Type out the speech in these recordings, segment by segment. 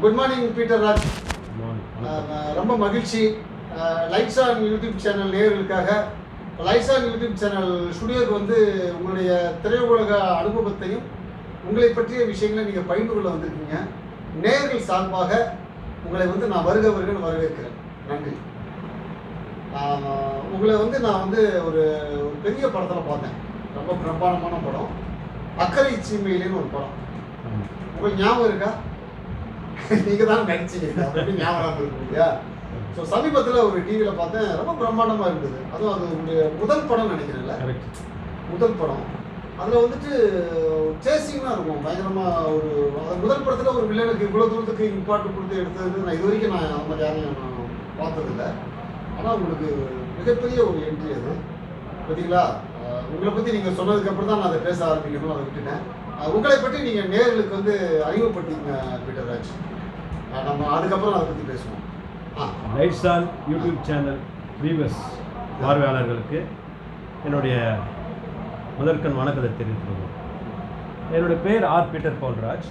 Good morning Peter Raj ரொம்ப மகிழ்ச்சி. Lights on YouTube channel நேயர்களுக்காக. லைட்ஸ் ஆன் யூடியூப் சேனல் ஸ்டுடியோக்கு வந்து உங்களுடைய திரையுலக அனுபவத்தையும் உங்களை பற்றிய விஷயங்களை நீங்கள் பகிர்ந்து கொள்ள வந்திருக்கீங்க. நேயர்கள் சார்பாக உங்களை வந்து நான் வருக வருகன்னு வரவேற்கிறேன். நன்றி. ஆஹ் உங்களை வந்து நான் வந்து ஒரு ஒரு பெரிய படத்தில் பார்த்தேன். ரொம்ப பிரம்மாண்டமான படம். அக்கறை சீமையிலேன்னு ஒரு படம். உங்களுக்கு ஞாபகம் இருக்கா? நீங்க தான் நடிச்சீங்க. அப்படி ஞாபகம் இல்லையா ஸோ சமீபத்தில் ஒரு டிவியில் பார்த்தேன். ரொம்ப பிரம்மாண்டமாக இருந்தது. அதுவும் அது உங்களுடைய முதல் படம் நினைக்கிறேன்ல. கரெக்ட் முதல் படம். அதில் வந்துட்டு சேசிங்லாம் இருக்கும். பயங்கரமாக ஒரு அது முதல் படத்தில் ஒரு வில்லனுக்கு இவ்வளோ தூரத்துக்கு இம்பார்ட் கொடுத்து எடுத்தது நான் இது வரைக்கும் நான் அந்த மாதிரி யாரையும் நான் பார்த்ததில்ல. ஆனால் உங்களுக்கு மிகப்பெரிய ஒரு என்ட்ரி அது. பார்த்தீங்களா உங்களை பற்றி நீங்கள் சொன்னதுக்கப்புறம் தான் நான் அதை பேச ஆரம்பிக்கணும் அதை விட்டுட்டேன். உங்களை பற்றி நீங்கள் நேர்களுக்கு வந்து அறிமுகப்படுத்திங்க பீட்டர் ராஜ் நம்ம அதுக்கப்புறம் அதை பற்றி பேசுவோம். ஆ. Lights on YouTube channel viewers பார்வையாளர்களுக்கு என்னுடைய முதற்கண் வணக்கத்தை தெரிவித்துள்ளோம் என்னுடைய பேர் ஆர் பீட்டர் பவுல்ராஜ்.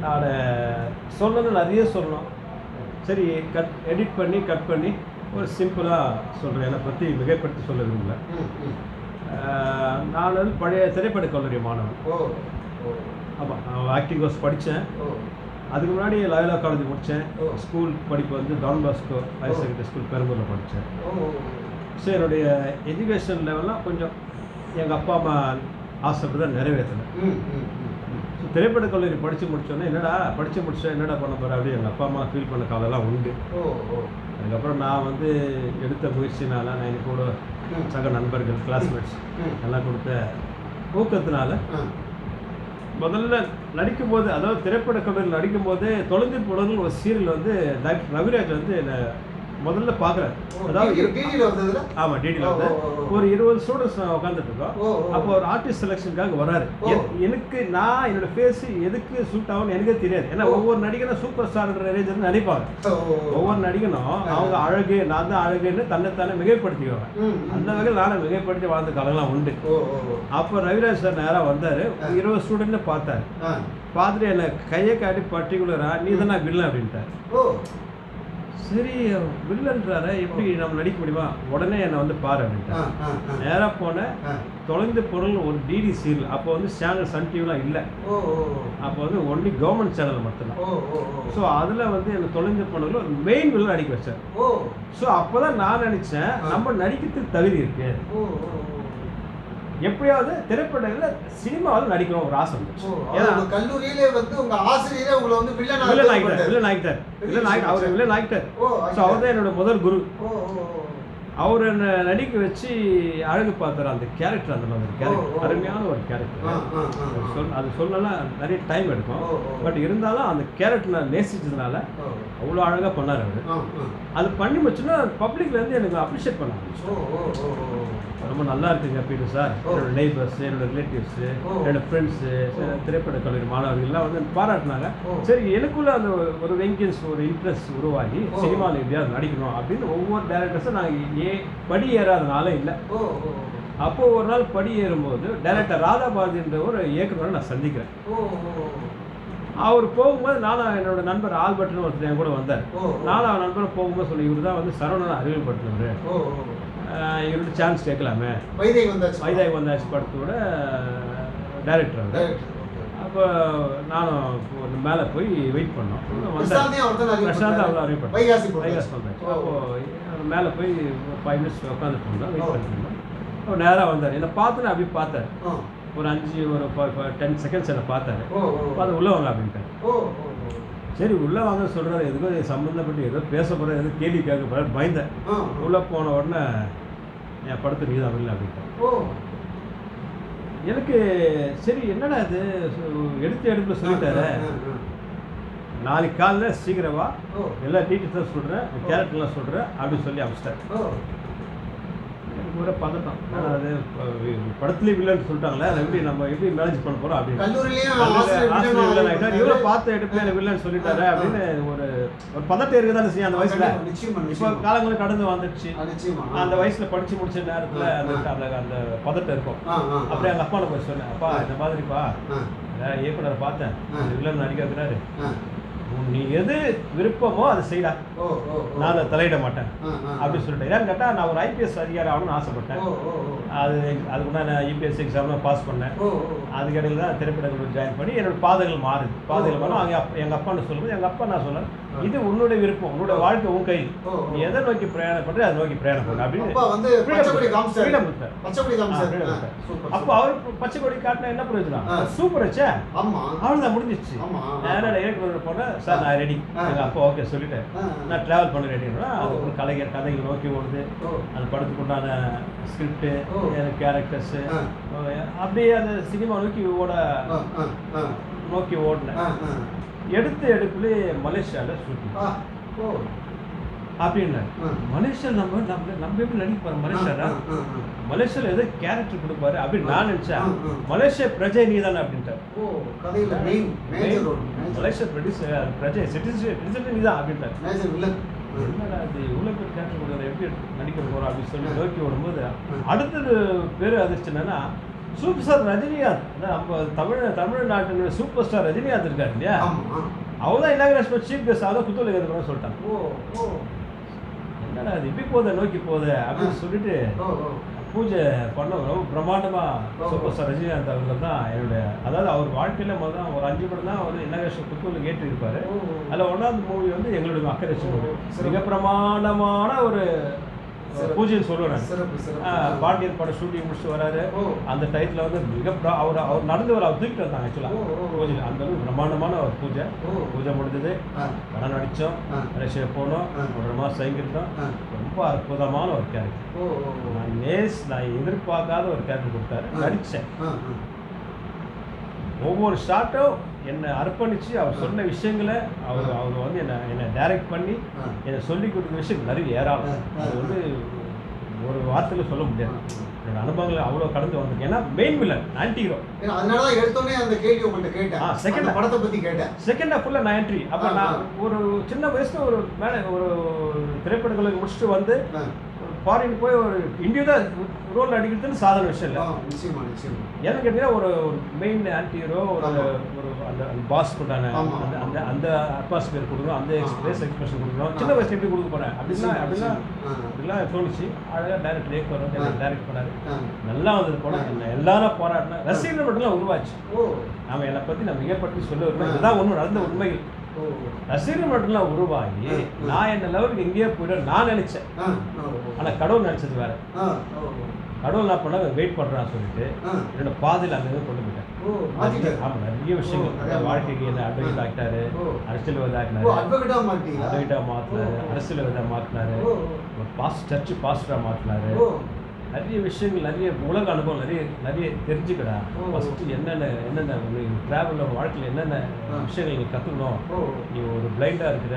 நான் சொல்லணும் நிறைய சொல்லணும். சரி கட் எடிட் பண்ணி கட் பண்ணி ஒரு சிம்பிளாக சொல்கிறேன் என்னை பற்றி மிகைப்படுத்தி சொல்ல விரும்பல. நான் வந்து பழைய திரைப்பட கல்லூரி மாணவன். ஓ ஆமாம் ஆக்டிங் கோர்ஸ் படித்தேன் அதுக்கு முன்னாடி லயோலா காலேஜ் முடித்தேன் ஓ. ஸ்கூல் படிப்பு வந்து Don Bosco higher secondary school பெரம்பூரில் படித்தேன் ஸோ என்னுடைய எஜுகேஷன் லெவல்லாம் கொஞ்சம் எங்கள் அப்பா அம்மா ஆசைப்பட்டு தான் நிறைவேற்றினேன். திரைப்பட கல்லூரி படித்து முடிச்சோன்னே என்னடா படித்து முடிச்சா என்னடா பண்ண போகிற அப்படி எங்கள் அப்பா அம்மா ஃபீல் பண்ண காலம்லாம் உண்டு. அதுக்கப்புறம் நான் வந்து எடுத்த முயற்சினால நான் எனக்கு கூட. சக நண்பர்கள் கிளாஸ்மேட்ஸ். எல்லாம் கொடுத்த ஊக்கத்தினால முதல்ல நடிக்கும்போது அதாவது திரைப்பட கல்லூரியில் நடிக்கும்போது தொலைந்து புலங்கள் ஒரு சீரியல் வந்து டாக்டர் ரவிராஜ் வந்து என்னை முதல்ல பார்க்குறேன் அதாவது ஆமாம் டிடியில் வந்து. ஒரு இருபது ஸ்டூடெண்ட்ஸ் உட்காந்துட்டு இருக்கோம். அப்போ ஒரு ஆர்டிஸ்ட் செலெக்ஷனுக்காக வராரு. எனக்கு நான் என்னோட ஃபேஸ் எதுக்கு சூட் ஆகும்னு எனக்கே தெரியாது. ஏன்னா. ஒவ்வொரு நடிகனும் சூப்பர் ஸ்டார்ன்ற ரேஞ்சர் நினைப்பாங்க ஒவ்வொரு நடிகனும் அவங்க அழகு நான் தான் அழகுன்னு தன்னைத்தானே மிகைப்படுத்திக்குவாங்க. அந்த வகையில் நானும் மிகைப்படுத்தி வாழ்ந்த காலம்லாம் உண்டு. அப்போ ரவிராஜ் சார் நேராக வந்தார். இருபது ஸ்டூடெண்ட்னு பார்த்தாரு. பார்த்துட்டு என்னை கையை காட்டி பர்டிகுலரா நீ தான் வில்லன் அப்படின்ட்டார். சரி வில்லன்றாரு எப்படி நம்ம நடிக்க முடியுமா? உடனே என்னை வந்து பாரு ஆ நேராக போனேன். தொலைந்த பொருள் ஒரு டிடி சீரியல் அப்போ வந்து சேனல் சன் டிவிலாம் இல்லை. அப்போ வந்து ஒன்லி கவர்மெண்ட் சேனல் மட்டும்தான். ஸோ அதில் வந்து எனக்கு தொலைந்த பொருள் ஒரு மெயின் வில்லன் நடிக்க வச்சார். ஓ. ஸோ அப்போ தான் நான் நினச்சேன் நம்ம நடிக்கிறதுக்கு தகுதி இருக்கு. எப்படியாவது திரைப்படங்களில் சினிமாவில் நடிக்கணும் ஒரு ஆசை வந்துச்சு ஏன்னா கல்லூரியிலே வந்து உங்க ஆசிரியரே உங்களை வந்து வில்லனா வில்லன் ஆகிட்டார் வில்லன் ஆகிட்டார் வில்லன் ஆகி அவர் வில்லன் ஆகிட்டார் ஸோ அவர் தான் என்னோட முதல் குரு. அவர் என்னை நடிக்க வச்சு அழகு பார்த்தார் அந்த கேரக்டர் அந்த மாதிரி. கேரக்டர் அருமையான ஒரு கேரக்டர் சொல் அது சொல்லலாம் நிறைய டைம் எடுக்கும். பட் இருந்தாலும் அந்த கேரக்டர் நான் நேசிச்சதுனால அவ்வளோ அழகாக பண்ணார் அவர் அது பண்ணி முடிச்சுன்னா பப்ளிக்லேருந்து எனக்கு அப்ரிஷியேட் பண்ண ரொம்ப நல்லா இருக்குங்க பீட்டர் சார். என்னோட நெய்பர்ஸ் என்னோட ரிலேட்டிவ்ஸு. என்னோட ஃப்ரெண்ட்ஸு திரைப்பட கல்லூரி மாணவர்கள்லாம் வந்து பாராட்டினாங்க. சரி எனக்குள்ள அந்த ஒரு- வெங்கியன்ஸ் ஒரு இன்ட்ரெஸ்ட் உருவாகி. சினிமாவில் எப்படியாவது நடிக்கணும் அப்படின்னு ஒவ்வொரு டேரக்டர்ஸும் நான் ஏ படி ஏறாதனால இல்லை அப்போ ஒரு நாள் படி ஏறும்போது டைரக்டர் ராதா பாரதின்ற ஒரு இயக்குனரை நான் சந்திக்கிறேன். அவர் போகும்போது நானும் என்னோட நண்பர் ஆல்பர்ட்னு ஒருத்தர் என் கூட வந்தார். நானும் அவன் நண்பரும் போகும்போது சொல்லி இவர் தான் வந்து சரவணனை ஓ இவர்கிட்ட சான்ஸ் கேட்கலாமே. வைதை வந்தாச்சு. வைதாய் வந்தாச்சு படத்தோட டைரக்டர் அவர். அப்போ நானும் மேலே போய் வெயிட் பண்ணோம். பிரசாந்த். அவ்வளோ அறிமுகப்படுத்தார். வைகாசி. வைகாசி வந்தாச்சு. ஓ. மேலே போய் ஃபைவ் மினிட்ஸ் உட்காந்துட்டு இருந்தோம். வெயிட் பண்ணிட்டு இருந்தோம். அப்போ நேராக வந்தார். என்னை பார்த்துன்னு அப்படி பார்த்தார். ஒரு அஞ்சு ஒரு டென் செகண்ட்ஸ் என்னை பார்த்தாரு. பார்த்து உள்ளே வாங்க அப்படின்ட்டார். சரி உள்ளே வாங்க சொல்கிறாரு எதுக்கோ சம்மந்தப்பட்டு ஏதோ பேச போகிறேன் எதோ கேள்வி கேட்க போகிறேன் பயந்தேன். உள்ளே போன உடனே என் படத்து நீ தான் இல்லை அப்படின்ட்டார். ஓ. எனக்கு சரி என்னடா இது? எடுத்து எடுப்பு சொல்லிட்டாரு. நாளைக்கு காலைல சீக்கிரம் எல்லா டீட்டெயில்ஸும் சொல்கிறேன் கேரக்டர்லாம் சொல்கிறேன் அப்படின்னு சொல்லி அமிச்சிட்டார். எனக்கு ஒரு பதட்டம். அது படத்துலேயே வில்லன்னு சொல்லிட்டாங்களே அதை எப்படி நம்ம எப்படி மேனேஜ் பண்ண போகிறோம் அப்படின்னு. இருந்தாரு. பார்த்து எடுப்பேன் எனக்கு வில்லன் சொல்லிட்டாரு அப்படின்னு ஒரு ஒரு பதட்டம் இருக்குதானே செய்யும் அந்த வயசுல? இப்போ காலங்களும் கடந்து வந்துடுச்சு. அந்த வயசுல படிச்சு முடிச்ச நேரத்துல அந்த. அந்த அந்த பதட்டம் இருக்கும். அப்படியே எங்க அப்பா போய் சொன்னேன் அப்பா இந்த மாதிரிப்பா. இயக்குனரை பார்த்தேன். வில்லன் நடிக்க வைக்கிறாரு நீ எது விருப்பமோ அதை ஓ. நான் அதை தலையிட மாட்டேன். அப்படின்னு சொல்லிட்டேன். ஏன்னு கேட்டால் நான் ஒரு ஐபிஎஸ் அதிகாரி ஆகணும்னு ஆசைப்பட்டேன். அது அதுக்குன்னா நான் யூபிஎஸ்சி எக்ஸாம்லாம் பாஸ் பண்ணேன். அதுக்கடையில் தான் திரைப்படங்கள் ஜாயின் பண்ணி என்னோட பாதைகள் மாறுது. பாதைகள் மாறும். அவங்க அப்பா எங்கள் அப்பான்னு சொல்லும்போது எங்கள் அப்பா நான் சொன்னேன் இது உன்னுடைய விருப்பம். உன்னோட வாழ்க்கை உன் ஓ. நீ எதை நோக்கி பிரயாணம் பண்ற அதை நோக்கி பிரயாணம் பண்ணு அப்படின்னு அப்பா அவர் பச்சை கொடி காட்டினா என்ன பிரயோஜனம். சூப்பர் வச்சே அவ்வளோதான் முடிஞ்சிச்சு. நேராக இயக்குனர் போனேன். சார் நான் ரெடி. எங்கள் அப்பா ஓகே சொல்லிட்டேன். நான் ட்ராவல் பண்ண ரெடினா அது ஒரு கலைஞர் கதைகள் நோக்கி ஓடுது ஓ. அந்த படத்துக்குண்டான ஸ்கிரிப்டு கேரக்டர்ஸு. அப்படியே அந்த சினிமா நோக்கி ஓட. நோக்கி ஓடினேன். எடுத்த எடுப்புலே மலேசியாவில் ஷூட்டிங். அப்படின்னு. மலேசியா நம்ம நம்ம நம்ம எப்படி நடிப்பார் மலேசியாரா ஆ, ஆ, ஆ. மலேசியாவில் ஏதோ கேரக்டர் கொடுப்பாரு அப்படின்னு நான் நினச்சேன். மலேசியா பிரஜை நீ தானே அப்படின்ட்டார். மலேசியா ப்ரொடியூசர் பிரஜை சிட்டிசன் நீ தான் அப்படின்ட்டார் இவ்வளோ பேர் கேரக்டர் கொடுக்குற எப்படி நடிக்க போகிறோம் அப்படின்னு சொல்லி நோக்கி ஓடும்போது ம். அடுத்தது பேர் அதிர்ச்சி என்னன்னா சூப்பர் ஸ்டார் ரஜினிகாந்த் நம்ம தமிழ் தமிழ்நாட்டினுடைய சூப்பர் ஸ்டார் ரஜினிகாந்த் இருக்காரு இல்லையா ஆமா. அவங்க தான் இனாகிரேஷன் சீஃப் கெஸ்ட் அதான் இருக்கிறோம்னு சொல்லிட்டாங்க ஓ, ஓ. என்னடா இது இப்படி போகுது நோக்கி போகுது அப்படின்னு. சொல்லிட்டு. பூஜை பண்ண ரொம்ப பிரம்மாண்டமா. சூப்பர் ஸ்டார் ரஜினிகாந்த் அவர்கள் தான் என்னுடைய அதாவது அவர் வாழ்க்கையில முதல்ல ஒரு அஞ்சு படம் தான் அவர் ஏற்றிருப்பாரு ஓ, ஓ. அதில் ஒன்றாவது மூவி வந்து எங்களுடைய அக்கறை மூவி. மிக பிரமாண்டமான ஒரு பூஜைன்னு சொல்லுவேன் பாண்டியன் படம் ஷூட்டிங் முடிச்சுட்டு வராரு. அந்த டயத்தில் வந்து மிக அவர் அவர் நடந்து வர அவர் தூக்கிட்டு வந்தாங்க ஆக்சுவலாக. பூஜையில் அந்த அளவுக்கு பிரம்மாண்டமான ஒரு பூஜை. பூஜை முடிஞ்சது. படம் நடித்தோம். மலேசியா போனோம். ஒரு மாதம் ஆ. ரொம்ப அற்புதமான ஒரு கேரக்டர். நான் நேஸ் நான் எதிர்பார்க்காத ஒரு கேரக்டர் கொடுத்தாரு. நடித்தேன். ஒவ்வொரு ஷாட்டும் என்னை அர்ப்பணித்து அவர் சொன்ன விஷயங்களை அவர் அவர் வந்து என்னை என்னை டைரக்ட் பண்ணி. என்னை சொல்லி கொடுத்த விஷயம் நிறைய ஏராளம். அது வந்து ஒரு வார்த்தையில் சொல்ல முடியாது. என்னோட அனுபவங்களை அவ்வளோ கடந்து வந்திருக்கு ஏன்னா மெயின் வில்லன் ஆன்டி ஹீரோ ஏன்னா, அதனாலதான் எடுத்தோடனே அந்த கேள்வி உங்கள்ட்ட கேட்டேன். ஆ, அந்த படத்தை பத்தி கேட்டேன். செகண்ட் ஹாஃபுள்ள நான் என்ட்ரி அப்போ நான். ஒரு சின்ன வயசுல ஒரு மேலே ஒரு திரைப்படங்களை முடிச்சுட்டு வந்து. ஃபாரின் போய் ஒரு இண்டிவிஜுவல் ரோல் அடிக்கிறதுன்னு சாதாரண விஷயம் இல்லை நிச்சயமா நிச்சயமா ஏன்னு கேட்டீங்கன்னா ஒரு மெயின் ஆன்டி ஹீரோ ஒரு. ஒரு அந்த அந்த பாஸ் கொண்டான ஆமா. அந்த அந்த அட்மாஸ்பியர் கொடுக்கணும் அந்த. எக்ஸ்பிரஸ் எக்ஸ்பிரஷன் கொடுக்கணும். சின்ன வயசுல எப்படி கொடுக்க போறேன் அப்படின்னா அப்படின்னா. அப்படிலாம் தோணுச்சு அழகாக டேரக்ட் ரேக் ஆ. டேரக்ட் பண்ணாரு. நல்லா வந்தது என்ன எல்லாரும் போராடினா ரசிகர்கள் மட்டும்லாம் உருவாச்சு ஓ நாம என்னை பற்றி நான் மிகப்பட்டு சொல்ல வருவேன் ஆ. இதுதான் உண்மை நடந்த உண்மைகள் ரசிகர்கள் மட்டும்லாம் உருவாகி. நான் என்ன லெவலுக்கு எங்கேயோ போயிடும் நான் நினைச்சேன் ஆ, ஓ, ஓ. ஆனா கடவுள் நினைச்சது வேற. கடவுள் பண்ண வெயிட் பண்றான்னு சொல்லிட்டு. என்னோட பாதையில் அங்கே கொண்டு போயிட்டேன் ஓ, மாத்திட்டாரு. ஆமா நிறைய விஷயங்கள் வாழ்க்கைக்கு என்ன அட்வொகேட் ஆக்கிட்டாரு ஓ. அரசியல்வாதி ஓ, ஆக்கினாரு advocate ஆ மாட்டீங்களா? அட்வொகேட்டா மாத்தினாரு ஓ, ஓ. நிறைய விஷயங்கள் நிறைய உலக அனுபவம் நிறைய நிறைய தெரிஞ்சுக்கடா ஓ. ஃபர்ஸ்ட் என்னென்ன என்னென்ன ட்ராவலில் வாழ்க்கையில் என்னென்ன. விஷயங்கள் நீ கற்றுக்கணும். நீ ஒரு பிளைண்டாக இருக்கிற.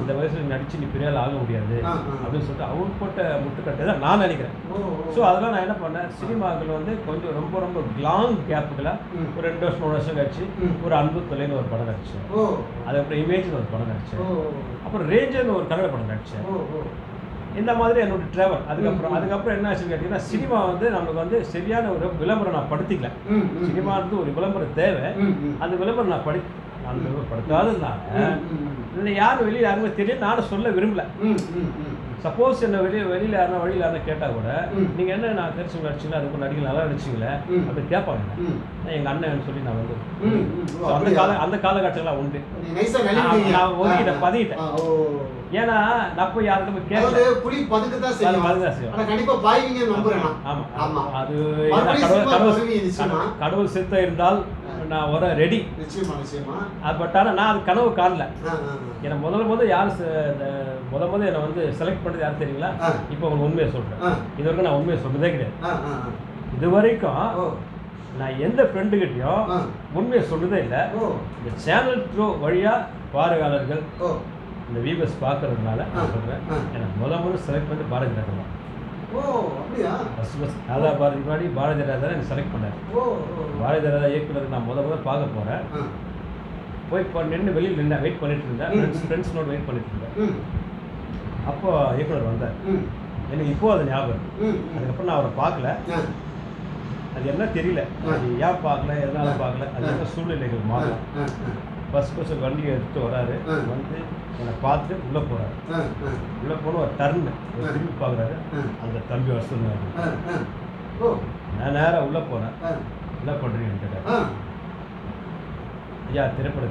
இந்த வயசுல நடிச்சு நீ பெரிய ஆள் ஆக முடியாது. அப்படின்னு சொல்லிட்டு அவர் போட்ட முட்டுக்கட்டை தான் நான் நினைக்கிறேன். ஸோ அதெல்லாம் நான் என்ன பண்ணேன் சினிமாக்கள் வந்து கொஞ்சம் ரொம்ப ரொம்ப லாங் கேப்புகளாக. ஒரு ரெண்டு வருஷம் மூணு வருஷம் கழிச்சு. ஒரு அன்பு தொலைன்னு ஒரு படம் நடிச்சேன் அதுக்கப்புறம் இமேஜ்னு ஒரு படம் நடிச்சேன் அப்புறம் ரேஞ்சர்னு ஒரு கன்னட படம் நடிச்சேன். இந்த மாதிரி என்னோட ட்ராவல் அதுக்கப்புறம். அதுக்கப்புறம் என்ன ஆச்சுன்னு கேட்டிங்கன்னா சினிமா வந்து நம்மளுக்கு வந்து சரியான ஒரு விளம்பரம் நான் படுத்திக்கல ம், ம். சினிமான்றது ஒரு விளம்பரம் தேவை. அந்த விளம்பரம் நான் படி அந்த படுத்தாததுனால. இல்லை யாரும் வெளியே யாருமே தெரியல நானும் சொல்ல விரும்பல. சப்போஸ் என்ன வெளியே வெளியில் யாருனா வழியில் யாருனா கேட்டால் கூட. நீங்கள் என்ன நான் தெரிச்சு நடிச்சிங்களா அதுக்கு நடிகை நல்லா நடிச்சிங்களே. அப்படி கேட்பாங்க. நான் எங்கள் அண்ணன் சொல்லி நான் வந்து அந்த? கால அந்த காலகட்டங்கள்லாம் உண்டு. நான் ஒதுக்கிட்டேன், பதுக்கிட்டேன். ஏன்னா நான் போய் யார்கிட்ட போய் கேட்கல புலி பதுக்கத்தான் செய்யும். பதுக்கத்தான் செய்யும். கண்டிப்பா பாய்வீங்கன்னு நம்புறேன். ஆமா ஆமா. அது கடவுள் கடவுள் வருவீங்க நிச்சயமா. கடவுள் கடவுள் சித்த இருந்தால் நான் வர ரெடி நிச்சயமா நிச்சயமா பட் ஆனால் நான் அது கனவு காணல. என்னை முதல்ல முதல் யார் இந்த முத முத என்னை வந்து செலக்ட் பண்ணது யார் தெரியுங்களா. இப்போ உங்களுக்கு உண்மையை சொல்கிறேன். இது வரைக்கும் நான் உண்மையை சொன்னதே கிடையாது. இது வரைக்கும் நான் எந்த ஃப்ரெண்டுகிட்டையும். உண்மையை சொன்னதே இல்லை இந்த சேனல் த்ரூ வழியாக பார்வையாளர்கள். இந்த வீவர்ஸ் பார்க்கறதுனால. நான் சொல்கிறேன். எனக்கு முத முதல் செலக்ட் பண்ணி பாரதி ராஜா தான்? ஃபஸ்ட் ஃபஸ்ட் ராதா பாரதி முன்னாடி பாரதி ராஜா தான் எனக்கு செலக்ட் பண்ணார். பாரதி ராஜா இயக்குனர் நான் முத முதல் பார்க்க போகிறேன். போய் நின்று வெளியில் நின்று வெயிட் பண்ணிட்டு இருந்தேன். ஃப்ரெண்ட்ஸ் ஃப்ரெண்ட்ஸ்னோட வெயிட் பண்ணிட்டு இருந்தேன் அப்போ இயக்குனர் வந்தார். எனக்கு இப்போ அது ஞாபகம். அதுக்கப்புறம் நான் அவரை பார்க்கல. அது என்ன தெரியல. அது ஏன் பார்க்கல எதனால பார்க்கல அது என்ன சூழ்நிலைகள் மாறலாம். ஃபர்ஸ்ட் ஃபர்ஸ்ட் வண்டியை எடுத்து வராரு. வந்து என்னை பார்த்து உள்ளே போகிறாரு உள்ளே போன ஒரு டர்னு ஒரு. திரும்பி பார்க்குறாரு. அந்த தம்பி வர சொன்னாரு. நான் நேராக உள்ளே போனேன் என்ன பண்ணுறீங்கன்னு கேட்டார். ஆ. ஐயா திரைப்பட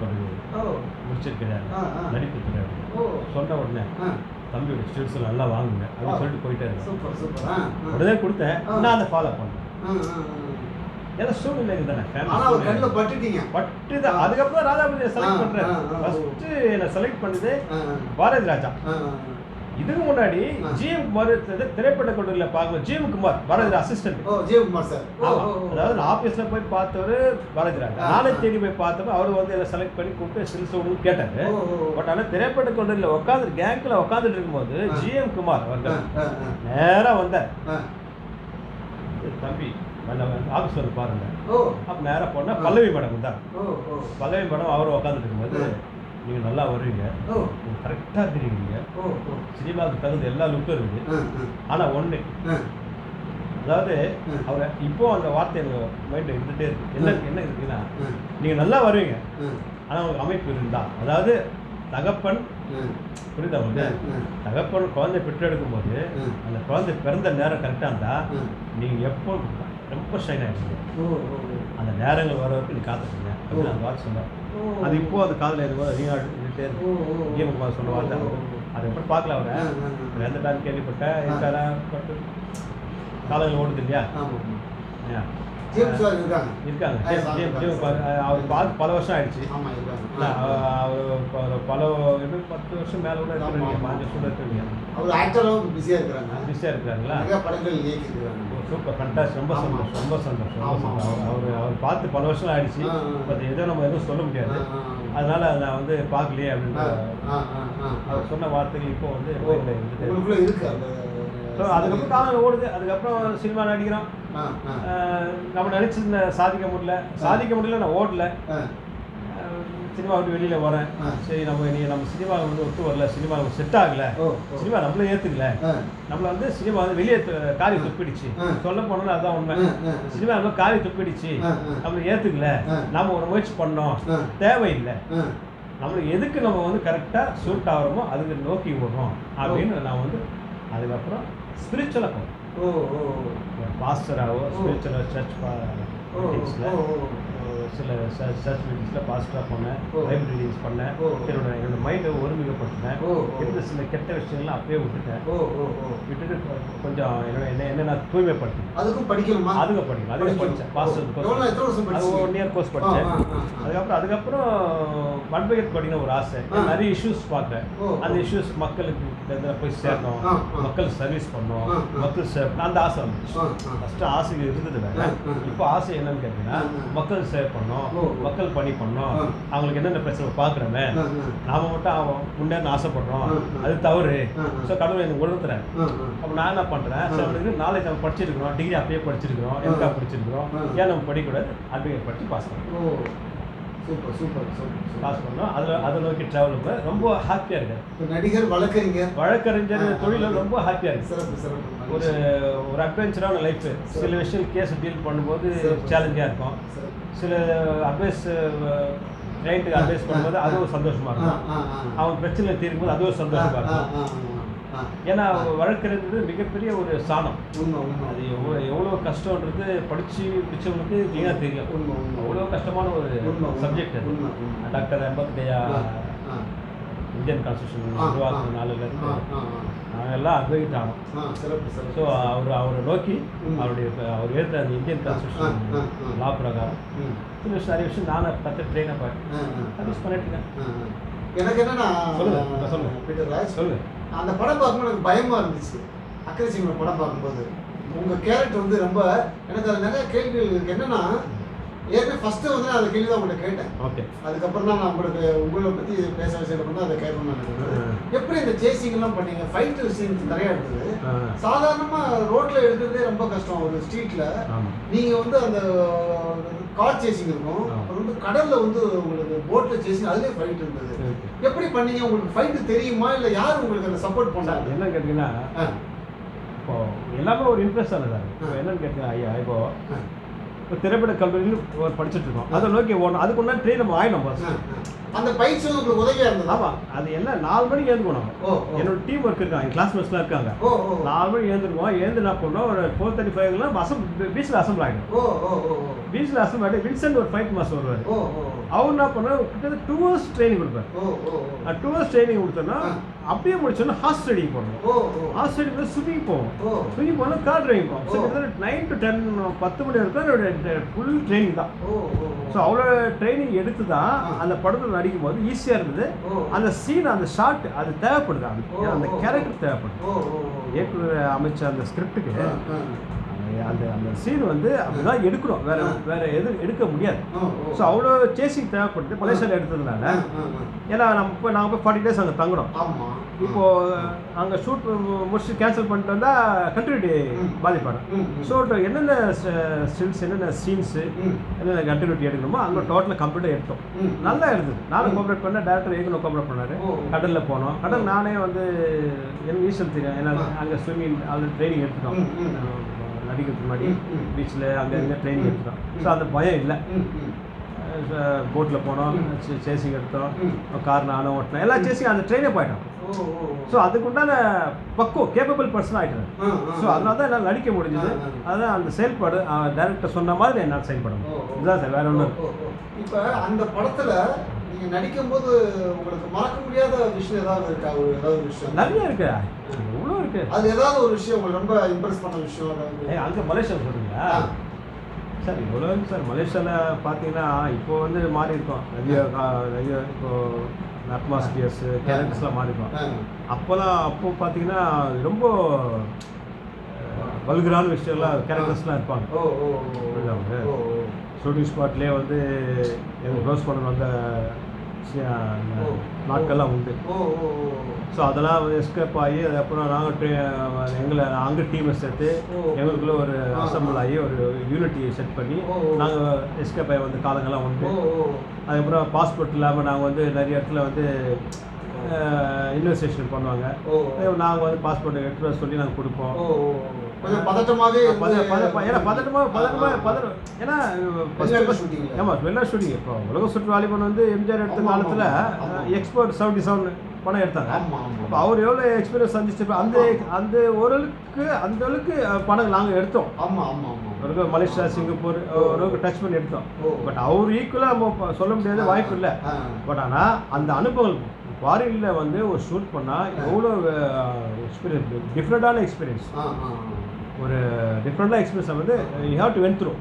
ஓ. முடிச்சிருக்கிறேன். நடிப்பு ஓ. சொன்ன உடனே ஆ, தம்பியோட ஸ்டூடெண்ட்ஸ் நல்லா வாங்குங்க அப்படின்னு சொல்லிட்டு போயிட்டே இருக்கேன் சூப்பர். உடனே கொடுத்தேன். நான் அதை ஃபாலோ பண்ணேன். ஏன்னா சூழ்நிலைகள் தானே. கண்ணில் பட்டுட்டீங்க. பட்டு தான். அதுக்கப்புறம் ராதாபதியை ஆ, செலக்ட் பண்ணுறேன். ஃபஸ்ட்டு என்னை செலக்ட் பண்ணது பாரதி ராஜா இதுக்கு முன்னாடி. ஜிஎம் குமார் திரைப்பட கல்லூரியில் பார்க்கும் ஜிஎம் குமார் பாரதி அசிஸ்டன்ட் ஓ ஜெயக்குமார் சார். அதாவது நான் ஆஃபீஸில் போய் பார்த்தவர் பாரதி ராஜா ஆ, நானே. தேடி போய் பார்த்தப்ப அவர் வந்து என்னை செலக்ட் பண்ணி கூப்பிட்டு ஸ்டில்ஸ் விடுன்னு கேட்டாரு. பட் ஆனால் திரைப்பட கல்லூரியில் உட்காந்து கேங்கில் உட்காந்துட்டு இருக்கும்போது. ஜிஎம் குமார் அவர்கள் நேராக வந்தார். தம்பி ஆஃபீஸ் வந்து பாருங்க அப்போ நேராக போனால் பல்லவி மேடம் தான் பல்லவி மேடம் அவர் உட்காந்துட்டு இருக்கும்போது நீங்கள் நல்லா வருவீங்க கரெக்டாக இருக்கிறீங்க ஓ ஓ. சினிமாவுக்கு தகுந்த எல்லா லுக்கும் இருக்குது ஆனால் ஒன்று அதாவது. அவரை இப்போ அந்த வார்த்தை எனக்கு மைண்டில் இருந்துகிட்டே இருக்கு. என்ன. என்ன இருக்குன்னா நீங்கள் நல்லா வருவீங்க ஆனால் உங்களுக்கு அமைப்பு இருந்தா. அதாவது தகப்பன் புரியுதா உங்களுக்கு? தகப்பன் குழந்தை பெற்றெடுக்கும் போது. அந்த குழந்தை பிறந்த நேரம் கரெக்டாக இருந்தா ம். நீங்கள் எப்போ ரொம்ப ஷைன் ஆகிடுங்க. அந்த நேரங்கள் வர வரைக்கும் நீ காத்துக்கங்க அப்படின்னு அந்த வார்த்தை சொன்னார். அது இப்போ அது காதில் இருக்கும்போது ரீங்காட்டே இருக்கு. ஓ, ஓ, ஓ. ஜீவகுமார் சொன்ன வார்த்தை. அதுக்கப்புறம் பார்க்கல அவரை? எந்த டைம் கேள்விப்பட்டேன். ஆ. இருக்காரா பட்டு காலங்கள் ஓடுது இல்லையா? இருக்காங்க. இருக்காங்க. பாரு, அவர் பார்த்து பல வருஷம் ஆயிடுச்சு. இருக்காங்க அவர் பல- பத்து வருஷம் மேல கூட ஆமா. பாஞ்சு வருஷம் இருக்கிறீங்க அவர் ஆக்டராகவும் பிஸியா இருக்கிறாங்க. பிஸியாக இருக்கிறாங்களா? நிறைய படங்கள் இயக்கியிருக்கிறாங்க. சூப்பர் ஃபண்டாஸ்ட் ரொம்ப. சந்தோஷம் ரொம்ப சந்தோஷம். அவர் அவர் பார்த்து பல வருஷம் ஆயிடுச்சு. பட் எதோ நம்ம எதுவும் சொல்ல முடியாது. அதனால நான் வந்து பார்க்கலையே ஆ. அவர் சொன்ன வார்த்தைகள் இப்போ வந்து ஸோ அதுக்கப்புறம் காலம் ஓடுது. அதுக்கப்புறம் சினிமா நடிக்கிறோம். நம்ம நினச்சது சாதிக்க முடியல. சாதிக்க முடியல நான் ஓடல. சினிமா விட்டு வெளியில் வரேன். சரி நம்ம நீ நம்ம சினிமா வந்து ஒத்து வரல சினிமா செட் ஆகல. சினிமா நம்மள ஏற்றுக்கல நம்மள வந்து சினிமா வந்து வெளியே காரி துப்பிடுச்சு. சொல்ல போனோம்னா அதுதான் உண்மை. சினிமா நம்ம காரி துப்பிடுச்சு. நம்மள ஏற்றுக்கல. நாம ஒரு முயற்சி பண்ணோம். தேவையில்லை. நம்மளுக்கு எதுக்கு நம்ம வந்து கரெக்டாக சூட் ஆகிறோமோ அதுக்கு நோக்கி விடுறோம் அப்படின்னு நான் வந்து அதுக்கப்புறம் ஸ்பிரிச்சுவலாக போனேன் ஓ, ஓ, பாஸ்டராகவோ ஓ. ஸ்பிரிச்சுவலாக சர்ச் சில சர்ச் மீட்டிங்ஸில் பண்ணேன் ஓ. பைபிள் ரீடிங்ஸ் பண்ணேன். என்னோட என்னோட மைண்டை ஒருமிகப்படுத்தினேன். இருந்த சில கெட்ட விஷயங்கள்லாம் அப்பயே விட்டுட்டேன் ஓ, ஓ, ஓ. விட்டுட்டு கொஞ்சம் என்னோட என்ன என்ன நான் தூய்மைப்படுத்தினேன் அதுக்கும் படிக்கணுமா அதுங்க படிக்கணும் படிக்கணும். படித்தேன் பாஸ்டர் அது? ஒன் இயர் கோர்ஸ் படித்தேன். அதுக்கப்புறம் அதுக்கப்புறம் வன்பகத் படிக்கணும் ஒரு ஆசை. நிறைய இஷ்யூஸ் பார்க்குறேன். அந்த இஷ்யூஸ் மக்களுக்கு போய் சேரணும். மக்கள் சர்வீஸ் பண்ணணும். மக்கள் சேவ் அந்த ஆசை வந்துச்சு. ஃபஸ்ட்டு ஆசை இருந்தது வேற. இப்போ ஆசை என்னன்னு கேட்டீங்கன்னா. மக்கள் சேவ் பண்ணணும் ஓ. மக்கள் பணி பண்ணணும் ஆ. அவங்களுக்கு என்னென்ன பிரச்சனை பார்க்குறோமே. நாம மட்டும் அவன் முன்னேற ஆசைப்படுறோம். அது தவறு. ஸோ கடவுள் எனக்கு உணர்த்துறேன். அப்போ நான் என்ன பண்ணுறேன் ஆ. சில நாலேஜ் நம்ம படிச்சிருக்கிறோம் டிகிரி அப்பயே படிச்சிருக்கிறோம். எம்கா படிச்சிருக்கிறோம். ஏன் நம்ம படிக்கக்கூடாது அட்வொகேட் படித்து பாஸ் பண்ணணும் ஓ சூப்பர் சூப்பர் சூப்பர் பாஸ் பண்ணோம். அதில் அதை நோக்கி ட்ராவல் ரொம்ப ஹாப்பியாக இருக்கேன் இப்ப நடிகர் வழக்கறிஞர். வழக்கறிஞர். தொழிலில் ரொம்ப ஹாப்பியாக இருக்கு. சிறப்பு சிறப்பு. ஒரு ஒரு அட்வென்ச்சரான லைஃப் சில விஷயம் கேஸ் டீல் பண்ணும்போது. சேலஞ்சாக இருக்கும். சில அட்வைஸ் கிளைண்ட்டுக்கு அட்வைஸ் பண்ணும்போது அது ஒரு சந்தோஷமாக இருக்கும். அவன் பிரச்சனை தீர்க்கும்போது அது ஒரு சந்தோஷமாக இருக்கும். ஏன்னா வழக்கறிஞர் மிகப்பெரிய ஒரு சாணம் அது எவ்வளோ எவ்வளோ கஷ்டன்றது படித்து முடிச்சவங்களுக்கு க்ளீனாக தெரியும் அவ்வளோ கஷ்டமான ஒரு. சப்ஜெக்ட் அது. டாக்டர் ஆ. இந்தியன் கான்ஸ்டியூஷன் உருவாக்குன ஆ. நாளில் ஆ, இருந்து ஆ, ஆ. நாங்கள் எல்லாம் அட்வைட் ஆனோம் ஸோ அவர் அவரை நோக்கி. அவருடைய அவர் எழுதுற அந்த இந்தியன் கான்ஸ்டியூஷன். லா பிரகாரம். சில நிறைய விஷயம் நானும் ஆ, ஆ, ஆ. சர்வீஸ் பண்ணிட்டு இருக்கேன். எனக்கு என்னன்னா சொல்லுங்க. பீட்டர் ராஜ் சொல்லுங்க. அந்த படம் பார்க்கும்போது எனக்கு பயமா இருந்துச்சு. அக்கறை சிங்கம் படம் பார்க்கும்போது. உங்க கேரக்டர் வந்து ரொம்ப எனக்கு அது நிறைய கேள்விகள் இருக்கு. என்னன்னா ஏற்கனவே ஃபர்ஸ்ட் வந்து நான் அந்த கேள்வி தான் உங்கள்கிட்ட கேட்டேன். ஓகே. அதுக்கப்புறம் தான் நான் உங்களுக்கு உங்களை பத்தி பேச விஷயம் தான் அதை கேட்கணும்னு நினைக்கிறது ஆ. எப்படி இந்த சேசிங் எல்லாம் பண்ணீங்க? ஃபைட் சீன்ஸ் நிறைய இருக்குது ஆ. சாதாரணமா ரோட்ல எடுக்கிறதே ரொம்ப கஷ்டம். ஒரு ஸ்ட்ரீட்ல ஆமாம் நீங்க வந்து அந்த கார் சேசிங் இருக்கும். அப்புறம் வந்து கடல்ல வந்து உங்களுக்கு போட்ல சேசிங் அதுலயே ஃபைட் இருந்தது. எப்படி பண்ணீங்க? உங்களுக்கு ஃபைட் தெரியுமா? இல்ல யார் உங்களுக்கு அந்த சப்போர்ட் பண்ணாங்க? என்ன கேட்டிங்கன்னா இப்போ எல்லாமே ஒரு இன்ட்ரெஸ்ட் ஆனது இப்போ என்னன்னு கேட்டீங்கன்னா ஐயா இப்போ இப்போ திரைப்பட கல்லூரியில் ஒரு படிச்சுட்டு இருக்கோம். அதை நோக்கி ஓடணும். அதுக்கு ஒன்றா ட்ரெயின் நம்ம ஆயிடும் ஃபர்ஸ்ட். அந்த பயிற்சி வந்து உங்களுக்கு உதவியா இருந்தது? அது என்ன நாலு மணிக்கு எழுந்துக்கணும் என்னோட டீம் ஒர்க் இருக்காங்க கிளாஸ்மேட்ஸ்லாம் இருக்காங்க. நாலு மணிக்கு எழுந்துருவோம் எழுந்து என்ன பண்ணோம் ஒரு ஃபோர் தேர்ட்டி ஃபைவ்லாம் அசம் பீச்சில் அசம்பிள் ஆகிடும் பீச்சில் அசம்பிள் ஆகிட்டு வின்சென்ட் ஒரு ஃபைட் மாஸ்டர் வருவார். அவர் என்ன பண்ணுவார் கிட்டத்தட்ட டூ ஹவர்ஸ் ட்ரைனிங் ஓ டூ ஹவர்ஸ் ட்ரைனிங் கொடுத்தோன்னா. அப்படியே முடிச்சோன்னா ஹார்ஸ் ரைடிங் ஓ ஹார்ஸ் ரைடிங் போய் ஸ்விமிங் போவோம் ஓ. ஸ்விமிங் போனால் கார் டிரைவிங் போவோம் ஸோ. கிட்டத்தட்ட நைன் டு டென் பத்து மணி வரைக்கும் ஃபுல் ட்ரைனிங் தான். ஸோ அவ்வளோ ட்ரைனிங் எடுத்து தான். அந்த படத்தில் நடிக்கும் போது ஈஸியாக இருந்தது அந்த சீன் அந்த ஷாட் அது தேவைப்படுது அது. அந்த கேரக்டர் தேவைப்படுது. இயக்குனர் அமைச்ச அந்த ஸ்கிரிப்டுக்கு. அந்த அந்த சீன் வந்து அப்படிதான் எடுக்கணும் வேற. வேற எதுவும் எடுக்க முடியாது. ஸோ அவ்வளோ சேசிங் தேவைப்படுது மலேசியாவில் எடுத்ததுனால. ஏன்னா நம்ம இப்போ நாங்கள் போய் ஃபார்ட்டி டேஸ் அங்கே தங்குறோம். இப்போ அங்கே ஷூட் முடிச்சு கேன்சல் பண்ணிட்டு வந்தால் கண்டினியூட்டி. பாதிப்படும். ஸோ என்னென்ன ஸ்டில்ஸ் என்னென்ன சீன்ஸு என்னென்ன கண்டினியூட்டி எடுக்கணுமோ அங்கே டோட்டலாக கம்ப்ளீட்டாக எடுத்தோம். நல்லா இருந்தது. நானும் கோஆப்ரேட் பண்ணேன். டேரக்டர் ஏகனும் கோஆப்ரேட் பண்ணாரு. கடலில் போனோம். கடல் நானே வந்து எனக்கு நீச்சல் தெரியும். ஏன்னா. அங்கே ஸ்விம்மிங் ஆல்ரெடி ட்ரைனிங் எடுத்துட்டோம். நடிக்கிறதுக்கு முன்னாடி. பீச்சில் அங்கே இங்கே ட்ரைனிங் எடுத்துட்டோம் ஸோ அந்த பயம் இல்லை. போட்டில் போனோம். சேசிங் எடுத்தோம். கார் நானும் ஓட்டினேன் எல்லா சேசிங் அந்த ட்ரெயினே போயிட்டோம். ஸோ அதுக்குண்டான பக்குவம் கேப்பபிள் பர்சன் ஆகிட்டேன். ஸோ அதனால தான் என்னால் நடிக்க முடிஞ்சது. அதான் அந்த செயல்பாடு டேரக்டர் சொன்ன மாதிரி என்னால் செயல்பட முடியும். இதுதான் சார் வேற ஒன்றும். இப்ப அந்த படத்துல நீங்க நடிக்கும்போது உங்களுக்கு மறக்க முடியாத விஷயம் ஏதாவது இருக்கா? ஒரு ஏதாவது ஒரு விஷயம்? நிறைய இருக்கு. எவ்வளோ இருக்கு? அது ஏதாவது ஒரு விஷயம் உங்களுக்கு ரொம்ப இம்ப்ரெஸ் பண்ண விஷயம் அங்கே மலேசியா சொல்கிறீங்களா ஆ. சார் இவ்வளோ சார். மலேசியாவில் பார்த்தீங்கன்னா இப்போ வந்து மாறி இருக்கோம். நிறைய நிறைய இப்போ அட்மாஸ்பியர்ஸ் கேரக்டர்ஸ்லாம் மாறி இருக்கோம். அப்போலாம் அப்போ பார்த்தீங்கன்னா ரொம்ப வல்கரான விஷயம்லாம் கேரக்டர்ஸ்லாம் இருப்பாங்க. ஓ ஓ. ஷூட்டிங் ஸ்பாட்லேயே வந்து எங்கள் க்ளோஸ் பண்ண வந்த. நாட்கள்லாம் உண்டு ஸோ அதெல்லாம் எஸ்கேப் ஆகி அதுக்கப்புறம் நாங்கள் எங்களை அங்கே டீமை சேர்த்து. எங்களுக்குள்ள ஒரு. அசம்பிள் ஆகி ஒரு யூனிட்டி செட் பண்ணி. நாங்கள் எஸ்கேப் ஆகி வந்த காலங்கள்லாம் உண்டு அதுக்கப்புறம் பாஸ்போர்ட் இல்லாமல் நாங்கள் வந்து நிறைய இடத்துல வந்து இன்வெஸ்டிகேஷன் பண்ணுவாங்க நாங்கள் வந்து பாஸ்போர்ட் எடுத்து வர சொல்லி நாங்கள் கொடுப்போம். கொஞ்சம் பதட்டமாவே பத இருந்து- பத ப- ஏன்னா பதட்டமா பதட்டமா பதட்டம் ஏன்னா ல. ஆமாம் ஷூட்டிங் இப்போ உலக சுற்று வாலிபன் வந்து எம்ஜிஆர் எடுத்த காலத்தில். எக்ஸ்போர்ட் செவன்டி செவன் படம் எடுத்தாங்க. அப்போ அவர் எவ்வளோ எக்ஸ்பீரியன்ஸ் சந்திச்சிருப்பா அந்த அந்த ஓரளவுக்கு அந்த அளவுக்கு படம் நாங்கள் எடுத்தோம். ஆமா ஆமா ஆமா. ஒரு மலேசியா சிங்கப்பூர் ஓரளவுக்கு டச் பண்ணி எடுத்தோம். பட் அவர் ஈக்குவலாக நம்ம சொல்ல முடியாத வாய்ப்பு இல்லை. பட் ஆனால் அந்த அனுபவங்கள் ஃபாரினில் வந்து ஒரு ஷூட் பண்ணால் எவ்வளோ எக்ஸ்பீரியன்ஸ் டிஃப்ரெண்ட்டான எக்ஸ்பீரியன்ஸ். ஒரு டிஃப்ரெண்ட்டாக எக்ஸ்பீரியன்ஸை வந்து you have to went through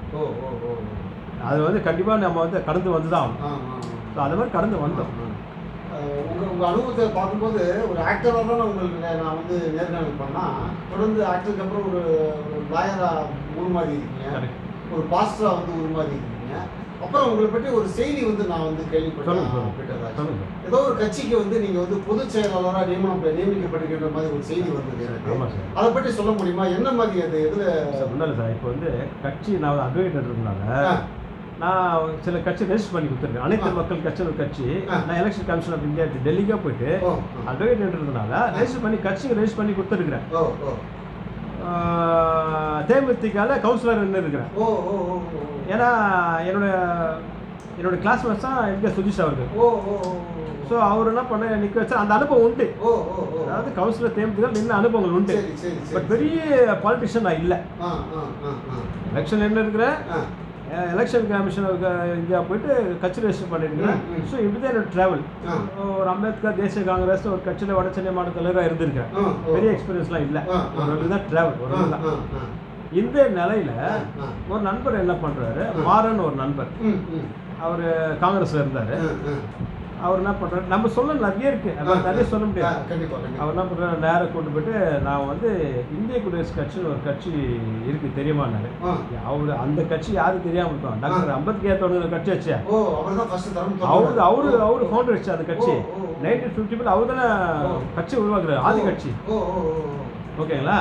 அது வந்து கண்டிப்பாக நம்ம வந்து கடந்து வந்து தான் ஆகணும். ஸோ அது மாதிரி கடந்து வந்தோம். அஹ் உங்க உங்க அனுபவத்தை பார்க்கும்போது ஒரு ஆக்டராக தான் உங்களுக்கு நான் வந்து நேர்காணல் பண்ணா தொடர்ந்து ஆக்டருக்கு அப்புறம் ஒரு ஒரு லாயரா உருமாறி இருக்கீங்க. ஒரு பாஸ்டரா வந்து உருமாறி இருக்கீங்க. அப்புறம் உங்களை பற்றி ஒரு செய்தி வந்து நான் வந்து கேள்விப்பட்டேன். ஏதோ ஒரு கட்சிக்கு வந்து நீங்க வந்து பொதுச் செயலாளராக நியமனம் நியமிக்கப்பட்டிருக்கின்ற மாதிரி ஒரு செய்தி வந்தது எனக்கு. அதை பற்றி சொல்ல முடியுமா? என்ன மாதிரி அது? சார் ஒன்றும் சார் இப்போ வந்து கட்சி நான் இருக்கிறதுனால ஆ. நான் சில கட்சி ரெஜிஸ்டர் பண்ணி கொடுத்துருக்கேன். அனைத்து. மக்கள் கட்சி ஒரு கட்சி. நான் எலெக்ஷன் கமிஷன் ஆஃப் இந்தியா டெல்லிக்கா போயிட்டு அட்வொகேட் இருக்கிறதுனால ரெஜிஸ்டர் பண்ணி கட்சிக்கு ரெஜிஸ்டர் பண்ணி கொடுத்துருக்குறேன். தேமுதிகால கவுன்சிலர் நின்று இருக்கிறேன் ஓ ஓ ஏன்னா என்னோட என்னோட கிளாஸ்மேட்ஸ் தான் எங்க சுஜிஷ் அவர்கள். ஓ ஓ ஸோ அவர் என்ன பண்ண நிற்க வச்சா அந்த அனுபவம் உண்டு. ஓ ஓ அதாவது கவுன்சிலர் தேமுதிக நின்ன அனுபவங்கள் உண்டு. பட் பெரிய பாலிட்டிஷியன் நான் இல்லை. எலெக்ஷன் என்ன இருக்கிறேன் எலெக்ஷன் கமிஷன் இந்தியா போயிட்டு கட்சி ரெஜிஸ்டர் பண்ணியிருக்கிறேன். ஸோ இப்படி தான் என்னோட ட்ராவல். ஒரு அம்பேத்கர் தேசிய காங்கிரஸ் ஒரு கட்சியில் வட சென்னை மாநில தலைவராக இருந்திருக்கேன். பெரிய எக்ஸ்பீரியன்ஸ்லாம் இல்லை. ஒரு தான் ட்ராவல் ஒரு தான். இந்த நிலையில. ஒரு நண்பர் என்ன பண்றாரு ஆ. மாறன் ஒரு நண்பர். அவர் காங்கிரஸ்ல இருந்தாரு. அவர் என்ன பண்றாரு? நம்ம சொல்ல நிறைய இருக்கு. நம்ம நிறைய சொல்ல முடியாது. அவர் என்ன பண்றாரு? நேரம் கொண்டு போயிட்டு நான் வந்து இந்திய குடியரசு கட்சின்னு ஒரு கட்சி இருக்கு தெரியுமான்னாரு. அவரு அந்த கட்சி யாருக்கு தெரியாம இருக்கும் டாக்டர் அம்பேத்கர் தொடங்குற கட்சி வச்சா அவர் அவரு அவரு ஃபவுண்டர் வச்சு அந்த கட்சி. நைன்டீன் ஃபிஃப்டி அவர் தானே. கட்சி உருவாக்குறாரு ஆதி கட்சி. ஓகேங்களா?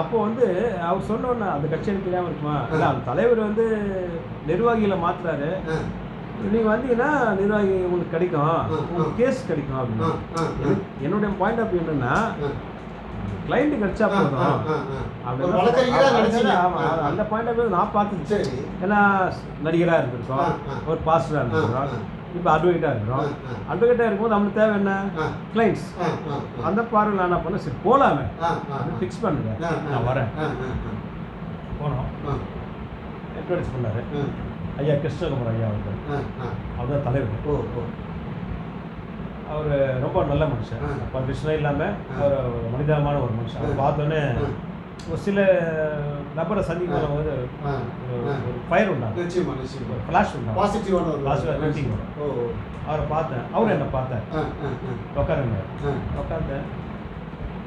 அப்போ வந்து அவர் சொன்னோன்னே அந்த கட்சி எனக்கு தெரியாம இருக்குமா? இல்லை அந்த தலைவர் வந்து நிர்வாகிகளை மாத்துறாரு. ஆ. நீங்க வந்தீங்கன்னா நிர்வாகி உங்களுக்கு கிடைக்கும் உங்களுக்கு கேஸ் கிடைக்கும் அப்படின்னு என்னுடைய பாயிண்ட் ஆஃப் என்னன்னா ஆ. கிளைண்ட் கிடைச்சா போதும். அந்த பாயிண்ட் ஆஃப் நான் பார்த்துச்சு ஏன்னா நடிகராக இருந்திருக்கோம். ஒரு பாஸ்டராக இருந்திருக்கோம். இப்போ அட்வொகேட்டாக இருக்கிறோம். அட்வொகேட்டாக இருக்கும்போது நம்மளுக்கு தேவை என்ன. கிளைண்ட்ஸ். அந்த பார்வையில் என்ன பண்ணேன் சரி போகலாமே. ஃபிக்ஸ் பண்ணுங்க. நான் வரேன். போனோம் என்கரேஜ் பண்ணார் ஐயா கிருஷ்ணகுமார் ஐயா அவர் ஆ, ஆ. அவர் தலைவர். அவர் ரொம்ப நல்ல மனுஷன். ஆ. பர்மிஷனே இல்லாமல். அவர் ஒரு மனிதமான ஒரு மனுஷன். அவர். பார்த்தோன்னே ஒரு சில நபரை சந்திக்கும் போது ஒரு ஃபயர் ஒரு ஃப்ளாஷ் உண்டாகும். பாசிட்டிவான. அவரை பார்த்தேன். அவர் என்னை பார்த்தேன். உட்காருங்க. உட்காந்தேன்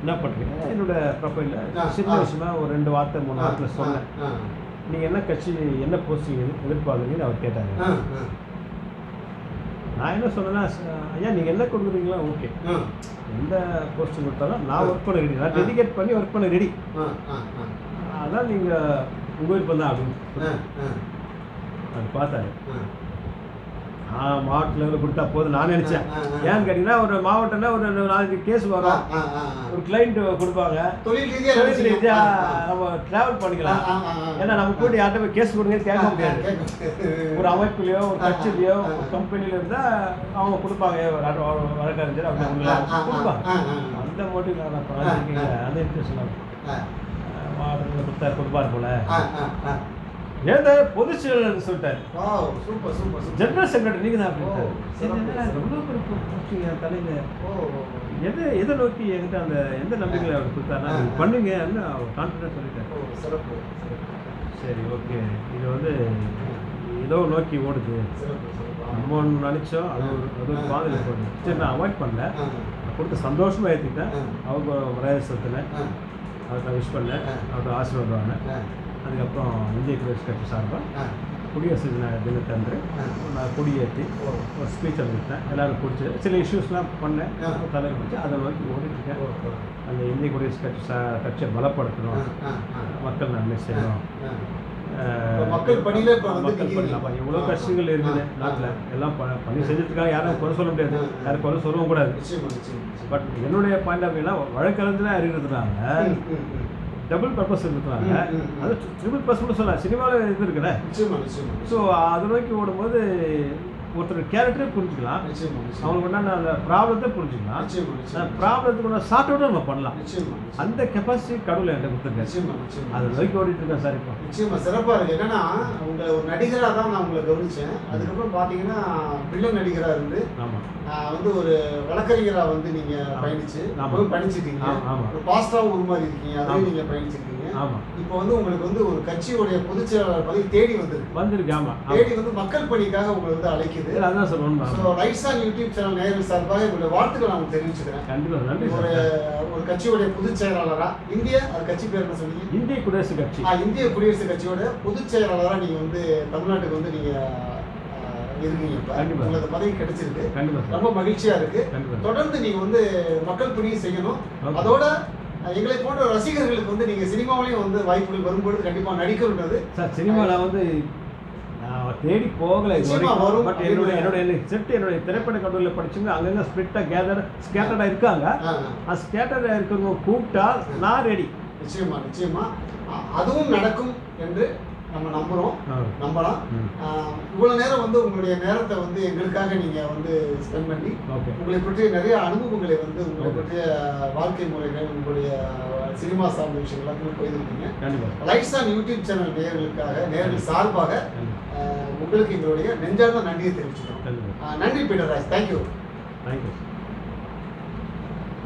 என்ன பண்ணுறீங்க என்னோட ப்ரொஃபைலில் சின்ன. விஷயமா ஒரு ரெண்டு வார்த்தை மூணு வார்த்தையில் சொன்னேன். நீங்கள் என்ன கட்சி என்ன போஸ்டிங் எதிர்பார்க்குறீங்கன்னு அவர் கேட்டாங்க நான் என்ன சொன்னேன்னா "ச- ஐயா நீங்கள் என்ன கொடுக்குறீங்களோ ஓகே. எந்த போஸ்டிங் கொடுத்தாலும் நான் ஒர்க் பண்ண ரெடி நான் டெடிகேட் பண்ணி ஒர்க் பண்ண ரெடி. அதான் நீங்கள் உங்கள் விருப்பம் தான் அப்படின்னு அது பார்த்தாரு. மாவட்ட லெவலில் கொடுத்தா போதும் நான் நினச்சேன். ஏன்னு கேட்டிங்கன்னா ஒரு மாவட்டம்னா ஒரு நாலஞ்சு கேஸ் வரும். ஒரு கிளைண்ட் கொடுப்பாங்க தொழில் ரீதியா தொழில் நினைச்சீங்க. ரீதியா ஆ, ஆ. நம்ம டிராவல் பண்ணிக்கலாம். ஏன்னா நம்ம கூட யார்கிட்ட போய் கேஸ் கொடுங்க கேட்க முடியாது ஒரு அமைப்புலையோ ஒரு கட்சியிலையோ. ஒரு கம்பெனில இருந்தா அவங்க கொடுப்பாங்க வழக்கறிஞர் அப்படி கொடுப்பாங்க. அந்த மோட்டிவ் நான். அந்த இன்ட்ரெஸ்ட் மாவட்டத்தில் கொடுத்தா கொடுப்பாரு போல. ஏதா பொதுச் செயலர் சொல்லிட்டாரு? Wow, super super general secretary நீங்க தான் என் தலையில? எதை எதை நோக்கி என்கிட்ட அந்த எந்த நம்பிக்கையில் அவர் கொடுத்தாருன்னா. பண்ணுங்கன்னு அவர் கான்ஃபிடன்ஸ் சொல்லிட்டாரு. சிறப்பு சரி ஓகே. இது வந்து ஏதோ நோக்கி ஓடுது. நம்ம ஒன்று நினச்சோம் அது ஒரு அது ஒரு பாதையில் போடுது சரி நான் அவாய்ட் பண்ணல. நான் கொடுத்த சந்தோஷமாக ஏற்றிக்கிட்டேன். அவங்க மரியாதை செலுத்தினேன் ஆ, அவர்கிட்ட விஷ் பண்ணேன். அவர்கிட்ட ஆசீர்வாதம் அதுக்கப்புறம் இந்திய குடியரசு கட்சி சார்பாக குடியரசு தின தினத்தன்று. நான் கொடியேற்றி ஒரு ஸ்பீச் கொடுத்தேன் எல்லாரும் பிடிச்சி சில இஷ்யூஸ்லாம் பண்ணேன். தலைவர் பிடிச்சி அதை நோக்கி ஓடிட்டுருக்கேன். அந்த இந்திய குடியரசு கட்சி சா கட்சியை பலப்படுத்தணும். மக்கள் நன்மை செய்யணும் மக்கள் பணியில மக்கள் பணி நிக்கிறீங்க. அப்ப இவ்வளோ ஆ, கட்சிகள் ஆ, இருக்குது ஆ, நாட்டில். எல்லாம் ப- பணி செஞ்சுட்டுருக்காங்க யாரும் குறை சொல்ல முடியாது. யாரும் குறை சொல்லவும் கூடாது. பட் என்னுடைய பாயிண்ட் ஆஃப் வியூனா வழக்கறிஞராக இருக்கிறதுனால. டபுள் பர்பஸ் இருக்கிறாங்க. அது ட்ரிபிள் பர்பஸ் சொல்லலாம் சினிமாவில் இது இருக்குல்ல? ஸோ அதை நோக்கி ஓடும்போது ஒருத்தர் கேரக்டரே புரிஞ்சுக்கலாம். அவங்களுக்கு உண்டான அந்த ப்ராப்ளத்தை புரிஞ்சுக்கலாம். அந்த ப்ராப்ளத்துக்கு சார்ட் அவுட்டும் நம்ம பண்ணலாம். அந்த கெப்பாசிட்டி கடவுள் என்கிட்ட நிச்சயமா அதை நோக்கி ஓடிட்டு இருக்கேன் சார் இப்போ? நிச்சயமா சிறப்பா இருக்கு. என்னன்னா உங்களை ஒரு நடிகரா தான் நான் உங்களை கவனிச்சேன். அதுக்கப்புறம் பாத்தீங்கன்னா வில்லன் நடிகரா இருந்து ஆமாம் வந்து ஒரு வழக்கறிஞரா வந்து நீங்க ஆமா. பயணிச்சு ஆமா. ஒரு பாஸ்டாவும் உருமாறி இருக்கீங்க. அதையும் நீங்க பயணிச்சிருக்கீங்க. ஆமாம் இப்போ வந்து உங்களுக்கு வந்து ஒரு கட்சியுடைய பொதுச் செயலாளர் பதவி தேடி வந்திருக்கு. வந்திருக்கு ஆமாம் தேடி வந்து மக்கள் பணிக்காக உங்களை வந்து அழைக்குது. அதான் சார் உண்மை so lights on YouTube channel நேயர்கள் சார்பாக உங்களுடைய வாழ்த்துக்களை நான் தெரிவிச்சுக்கிறேன். கண்டிப்பாக நன்றி ஒரு சார் ஒரு கட்சியுடைய பொதுச் செயலாளரா? இந்திய அது கட்சி பேர் என்ன சொன்னீங்க? இந்திய குடியரசு கட்சி. இந்திய குடியரசு கட்சியோட பொதுச் செயலாளரா நீங்க வந்து தமிழ்நாட்டுக்கு வந்து நீங்க ஆ, இருக்கீங்க இப்ப. கண்டிப்பா. உங்களுக்கு பதவி கிடைச்சிருக்கு. சார். ரொம்ப மகிழ்ச்சியா இருக்கு. தொடர்ந்து நீங்க வந்து மக்கள் பணியை செய்யணும். அதோட எங்களை போன்ற ரசிகர்களுக்கு வந்து நீங்க சினிமாவிலையும் வந்து வாய்ப்புகள் வரும்பொழுது கண்டிப்பா நடிக்கணுன்றது சார் சினிமாவில் வந்து நான் தேடி போகலை வரும். பட் என்னுடைய என்னுடைய செட் என்னுடைய திரைப்பட கல்லூரியில் படிச்சுங்க அங்கங்கே ஸ்பிரிட்டாக கேதர் ஸ்கேட்டர்டாக இருக்காங்க. ஆ, ஸ்கேட்டர்டாக இருக்கிறவங்க கூப்பிட்டா நான் ரெடி நிச்சயமா நிச்சயமா. அதுவும் நடக்கும் என்று நம்ம நம்புறோம் நம்பலாம். இவ்வளவு நேரம் வந்து உங்களுடைய நேரத்தை வந்து எங்களுக்காக நீங்க வந்து ஸ்பெண்ட் பண்ணி உங்களை பற்றிய நிறைய அனுபவங்களை வந்து உங்களை. பற்றிய வாழ்க்கை முறைகள் உங்களுடைய சினிமா சார்ந்த விஷயங்கள் எல்லாத்தையும் போயிருக்கீங்க லைட்ஸ் ஆன் யூடியூப் சேனல் நேயர்களுக்காக நேயர்கள் சார்பாக உங்களுக்கு எங்களுடைய நெஞ்சார்ந்த நன்றியை தெரிவிச்சுக்கிறோம். நன்றி பீட்டர் ராஜ். Thank you thank you